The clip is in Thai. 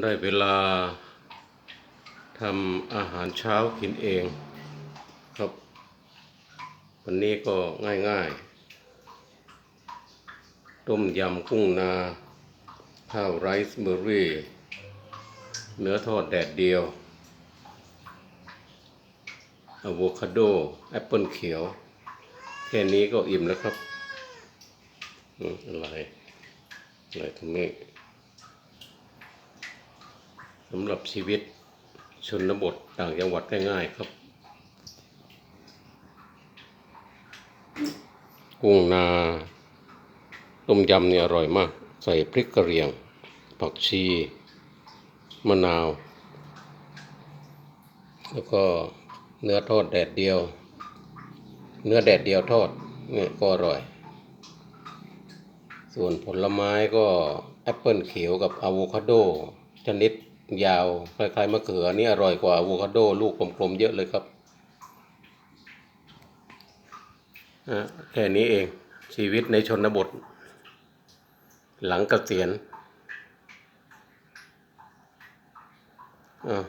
ได้เวลาทำอาหารเช้ากินเองครับ วันนี้ก็ง่ายๆ ต้มยำกุ้งนา ข้าวไรซ์เบอร์รี่ เนื้อทอดแดดเดียวอะโวคาโด แอปเปิลเขียว แค่นี้ก็อิ่มแล้วครับอืมอะไร อะไรตรงนี้ สำหรับชีวิตชนบทต่างจังหวัดง่ายๆครับ กุ้งนาต้มยำเนี่ยอร่อยมาก ใส่พริกกระเรียง ผักชี มะนาว แล้วก็เนื้อทอดแดดเดียว เนื้อแดดเดียวทอดเนี่ยก็อร่อย ส่วนผลไม้ก็แอปเปิลเขียวกับอะโวคาโดชนิด ยาวคล้ายๆมะเขือนี่อร่อยกว่าอะโวคาโดลูกกลมๆเยอะเลยครับแค่นี้เองชีวิตในชนบท หลังเกษียณอ่า